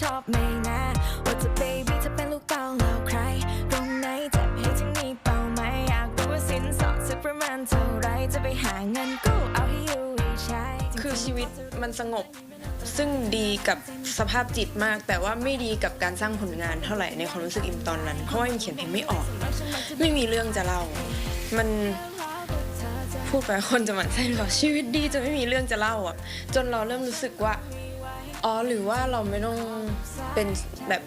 ชอบไหมนะว่าจะ baby เธอเป็นลูกเต้าแล้วใคร ตรงไหนจ็บให้ที่นี่เปล่าไหมอยากรู้ว่าสินสอดสักประมาณเท่าไรจะไปหาเงินกู้เอาให้อยู่ให้ใช้คือชีวิตมันสงบ ซึ่งดีกับสภาพจิตมาก แต่ว่าไม่ดีกับการสร้างผลงานเท่าไหร่ในความรู้สึกอิมตอนนั้น เพราะว่าอิมเขียนเพลงไม่ออก ไม่มีเรื่องจะเล่า มันพูดไปคนจะหมั่นไส้หรอชีวิตดีจนไม่มีเรื่องจะเล่าอะ จนเราเริ่มรู้สึกว่า อ๋อหรือว่าเราไม่ต้องเป็นแบบ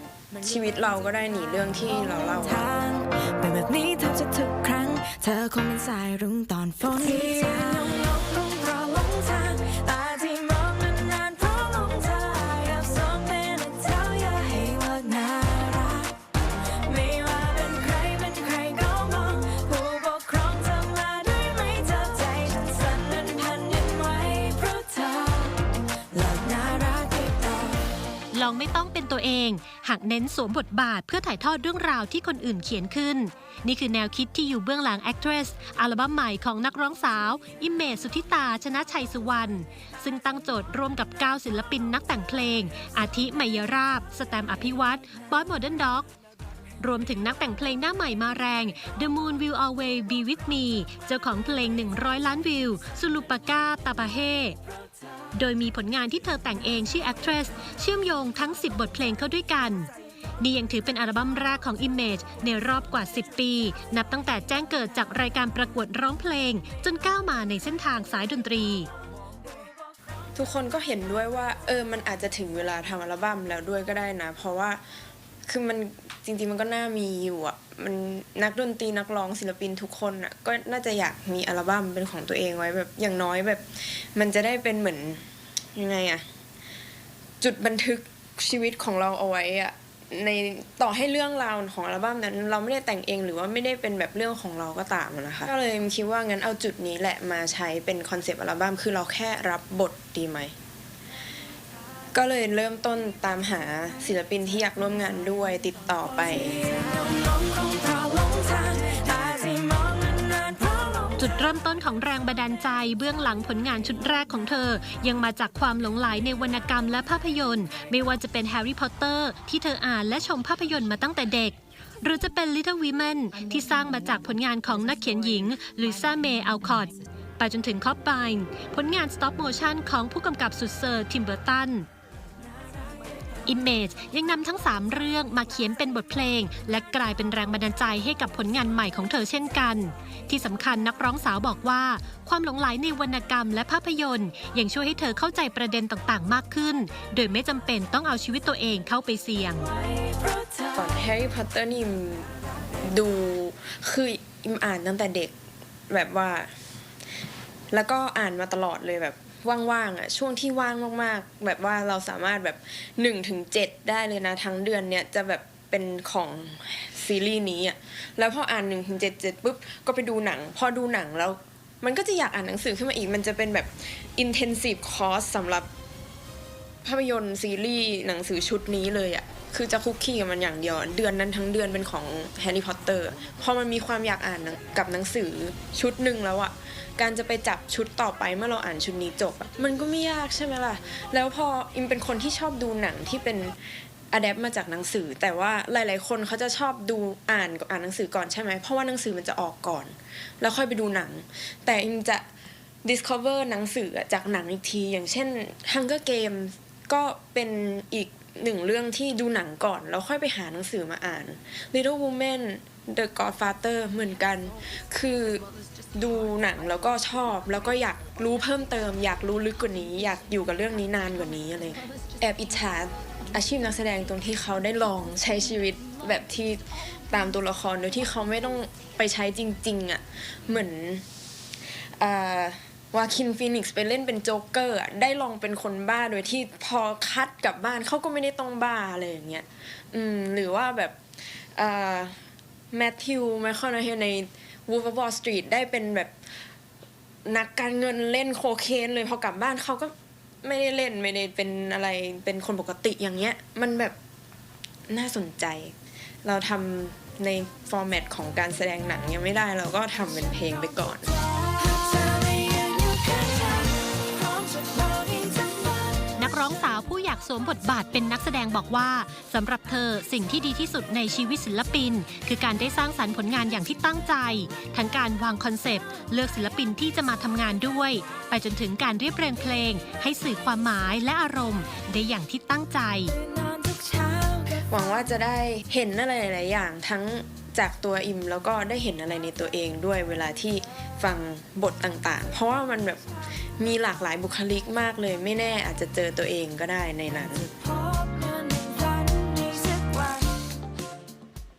ชีวิตเราก็ได้หนีเรื่องที่เราเล่าทางเป็นแบบนี้แทบจะทุกครั้ง เธอคงเป็นสายรุ้งตอนฝนที่ยงลงลงเพราะหลงทาง ลองไม่ต้องเป็นตัวเอง หากเน้นสวมบทบาทเพื่อถ่ายทอดเรื่องราวที่คนอื่นเขียนขึ้น นี่คือแนวคิดที่อยู่เบื้องหลัง Actress อัลบั้มใหม่ของนักร้องสาว อิมเมจสุธิตาชนะชัยสุวรรณซึ่งตั้งโจทย์ร่วมกับ 9 ศิลปินนักแต่งเพลง อาทิไมยราบ สแตมอภิวัตรบอยโมเดิร์นด็อก รวมถึงนักแต่งเพลงหน้าใหม่มาแรง The Moon Will Always Be With Me เจ้าของเพลง 100 ล้านวิว สุลุปากาตาบาเฮโดยมีผลงานที่เธอแต่งเองชื่อ Actress เชื่อมโยงทั้ง 10 บทเพลงเข้าด้วยกันนี่ยังถือเป็นอัลบั้มแรกของ Image ในรอบกว่า 10 ปี นับตั้งแต่แจ้งเกิดจากรายการประกวดร้องเพลง จนก้าวมาในเส้นทางสายดนตรี ทุกคนก็เห็นด้วยว่า เออมันอาจจะถึงเวลาทำอัลบั้มแล้วด้วยก็ได้นะ เพราะว่า คือมันจริงๆมันก็น่ามีอยู่อะมันนักดนตรีนักร้องศิลปินทุกคนอะก็น่าจะอยากมีอัลบั้มเป็นของตัวเองไว้แบบอย่างน้อยแบบ มันจะได้เป็นเหมือนยังไงอะจุดบันทึกชีวิตของเราเอาไว้อะในต่อให้เรื่องราวของอัลบั้มนั้น เราไม่ได้แต่งเองหรือว่าไม่ได้เป็นแบบเรื่องของเราก็ตามนะคะก็เลยคิดว่างั้นเอาจุดนี้แหละมาใช้เป็นคอนเซปต์อัลบั้มคือเราแค่รับบทดีไหม ก็เลยเริ่มต้นตามหาศิลปินที่อยากร่วมงานด้วยติดต่อไปจุดเริ่มต้นของแรงบันดาลใจเบื้องหลังผลงานชุดแรกของเธอ ยังมาจากความหลงไหลในวรรณกรรมและภาพยนตร์ ไม่ว่าจะเป็นแฮร์รี่พอตเตอร์ที่เธออ่านและชมภาพยนตร์มาตั้งแต่เด็ก หรือจะเป็น Little Women ที่สร้างมาจากผลงานของนักเขียนหญิงลิซ่าเมย์อัลคอตไปจนถึงคอปไบน์ผลงาน Stop Motion ของผู้กำกับสุดเซอร์ทิมเบอร์ตัน Image ยังนำทั้ง 3 เรื่องมาเขียนเป็นบทเพลง และกลายเป็นแรงบันดาลใจให้กับผลงานใหม่ของเธอเช่นกัน ที่สำคัญนักร้องสาวบอกว่า ความหลงไหลในวรรณกรรมและภาพยนตร์ยังช่วยให้เธอเข้าใจประเด็นต่างๆ มากขึ้น โดยไม่จำเป็นต้องเอาชีวิตตัวเองเข้าไปเสี่ยงก่อนแฮร์รี่พอตเตอร์นี่อิมดูคืออิมอ่านตั้งแต่เด็กแบบว่า แล้วก็อ่านมาตลอดเลยแบบว่างๆอะช่วงที่ว่างมากๆ แบบว่าเราสามารถแบบ1นถึงเได้เลยนะทั้งเดือนเนี่ยจะแบบเป็นของซีรีส์นี้อะแล้วพออ่าน1นถึงเจ็ดเจ็ดปุ๊บก็ไปดูหนัง พอดูหนังแล้ว มันก็จะอยากอ่านหนังสือขึ้นมาอีก มันจะเป็นแบบ intensive course สำหรับภาพยนตร์ซีรีส์หนังสือชุดนี้เลยอะ คือจะคุกคีกับมันอย่างเดียว เดือนนั้นทั้งเดือนเป็นของแฮร์รี่พอตเตอร์พอมันมีความอยากอ่านกับหนังสือชุดหนึ่งแล้วอะ่ะการจะไปจับชุดต่อไปเมื่อเราอ่านชุดนี้จบมันก็ไม่ยากใช่ไหมล่ะ แล้วพออิมเป็นคนที่ชอบดูหนังที่เป็นอะแดปมาจากหนังสือ แต่ว่าหลาย ๆ คนเขาจะชอบดูอ่านกับอ่านหนังสือก่อนใช่ไหมเพราะว่าหนังสือมันจะออกก่อน แล้วค่อยไปดูหนัง แต่อิมจะ discover หนังสือจากหนังอีกที อย่างเช่น Hunger Games ก็เป็นอีก หนึ่งเรื่องที่ดูหนังก่อน แล้วค่อยไปหาหนังสือมาอ่าน Little Women The Godfather เหมือนกัน คือดูหนังแล้วก็ชอบ แล้วก็อยากรู้เพิ่มเติม อยากรู้ลึกกว่านี้ อยากอยู่กับเรื่องนี้นานกว่านี้อะไรแอบอิจฉาอาชีพนักแสดงตรงที่เขาได้ลองใช้ชีวิตแบบที่ตามตัวละครโดยที่เขาไม่ต้องไปใช้จริง ๆอะ่ะเหมือนอ่า วาคินฟีนิกซ์ไปเล่นเป็นโจ๊กเกอร์อะได้ลองเป็นคนบ้าโดยที่พอคัดกลับบ้านเขาก็ไม่ได้ต้องบ้าอะไรอย่างเงี้ยอืมหรือว่าแบบแมทธิวแมคคอนเฮใน Wolf of Wall Street ได้เป็นแบบนักการเงินเล่นโคเคนเลยพอกลับบ้านเขาก็ไม่ได้เล่นไม่ได้เป็นอะไรเป็นคนปกติอย่างเงี้ย มันแบบน่าสนใจ เราทำในฟอร์แมตของการแสดงหนังยังไม่ได้เราก็ทำเป็นเพลงไปก่อน สวมบทบาทเป็นนักแสดงบอกว่าสำหรับเธอสิ่งที่ดีที่สุดในชีวิตศิลปิน คือการได้สร้างสรรค์ผลงานอย่างที่ตั้งใจ ทั้งการวางคอนเซปต์ เลือกศิลปินที่จะมาทำงานด้วย ไปจนถึงการเรียบเรียงเพลง ให้สื่อความหมายและอารมณ์ ได้อย่างที่ตั้งใจ หวังว่าจะได้เห็นอะไรหลายอย่างทั้งจากตัวอิมแล้วก็ได้เห็นอะไรในตัวเองด้วยเวลาที่ฟังบทต่างๆ เพราะว่ามันแบบ มีหลากหลายบุคลิกมากเลย ไม่แน่อาจจะเจอตัวเองก็ได้ในนั้น